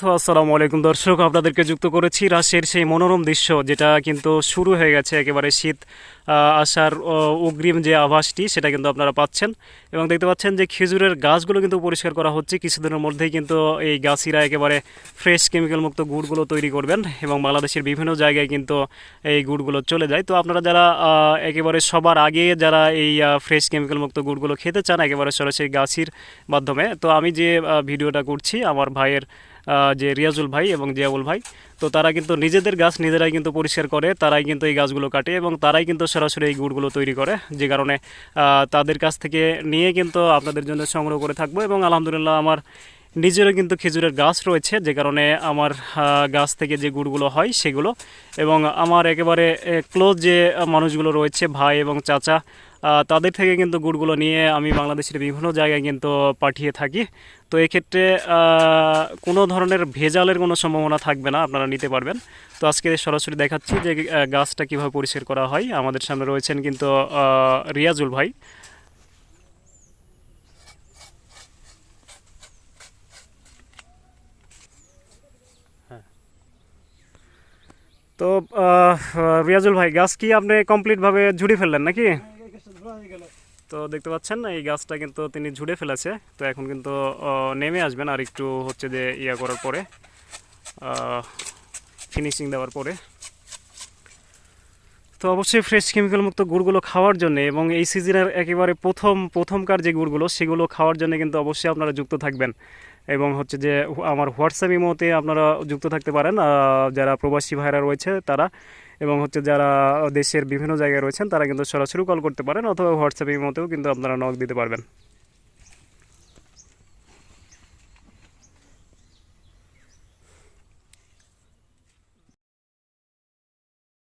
তো আসসালামু আলাইকুম। দর্শক, আপনাদেরকে যুক্ত করেছি রাশিয়ার সেই মনোরম দৃশ্য, যেটা কিন্তু শুরু হয়ে গেছে একেবারে শীত আসার অগ্রিম যে আভাসটি, সেটা কিন্তু আপনারা পাচ্ছেন। এবং দেখতে পাচ্ছেন যে খেজুরের গাছগুলো কিন্তু পরিষ্কার করা হচ্ছে। কিছুদিনের মধ্যেই কিন্তু এই গাছিরা একেবারে ফ্রেশ কেমিক্যাল মুক্ত গুড়গুলো তৈরি করবেন এবং বাংলাদেশের বিভিন্ন জায়গায় কিন্তু এই গুড়গুলো চলে যায়। তো আপনারা যারা একেবারে সবার আগে যারা এই ফ্রেশ কেমিক্যাল মুক্ত গুড়গুলো খেতে চান, একেবারে সরাসরি গাছির মাধ্যমে, তো আমি যে ভিডিওটা করছি, আমার ভাইয়ের যে রিয়াজুল ভাই এবং জিয়াউল ভাই, তো তারা কিন্তু নিজেদের গাছ নিজেরাই কিন্তু পরিষ্কার করে, তারাই কিন্তু এই গাছগুলো কাটে এবং তারাই কিন্তু সরাসরি এই গুড়গুলো তৈরি করে, যে কারণে তাদের কাছ থেকে নিয়ে কিন্তু আপনাদের জন্য সংগ্রহ করে থাকব এবং আলহামদুলিল্লাহ আমার নিজেরও কিন্তু খেজুরের গাছ রয়েছে, যে কারণে আমার গাছ থেকে যে গুড়গুলো হয় সেগুলো এবং আমার একেবারে ক্লোজ যে মানুষগুলো রয়েছে, ভাই এবং চাচা তাদের থেকে কিন্তু গুড়গুলো নিয়ে আমি বাংলাদেশের বিভিন্ন জায়গায় কিন্তু পাঠিয়ে থাকি। তো এক্ষেত্রে কোনো ধরনের ভেজালের কোনো সম্ভাবনা থাকবে না, আপনারা নিতে পারবেন। তো আজকে সরাসরি দেখাচ্ছি যে গাছটা কীভাবে পরিষ্কার করা হয়। আমাদের সামনে রয়েছেন কিন্তু রিয়াজুল ভাই। তো রিয়াজুল ভাই, গাছ কি আপনি কমপ্লিটভাবে ঝুড়ি ফেললেন নাকি? তো দেখতে পাচ্ছেন, এই গাছটা কিন্তু তিনি ঝুড়ে ফেলেছে। তো এখন কিন্তু নেমে আসবেন আর একটু হচ্ছে যে ইয়া করার পরে ফিনিশিং দেওয়ার পরে। তো অবশ্যই ফ্রেশ কেমিক্যাল মুক্ত গুড়গুলো খাওয়ার জন্য এবং এই সিজনের একেবারে প্রথম, প্রথমকার যে গুড়গুলো, সেগুলো খাওয়ার জন্য কিন্তু অবশ্যই আপনারা যুক্ত থাকবেন। এবং হচ্ছে যে, আমার হোয়াটসঅ্যাপ ইমোতে আপনারা যুক্ত থাকতে পারেন। যারা প্রবাসী ভাইরা রয়েছে, তারা এবং হচ্ছে যারা দেশের বিভিন্ন জায়গায় রয়েছেন, তারা কিন্তু সরাসরি কল করতে পারেন অথবা হোয়াটসঅ্যাপের ইমোতেও কিন্তু আপনারা নক দিতে পারবেন।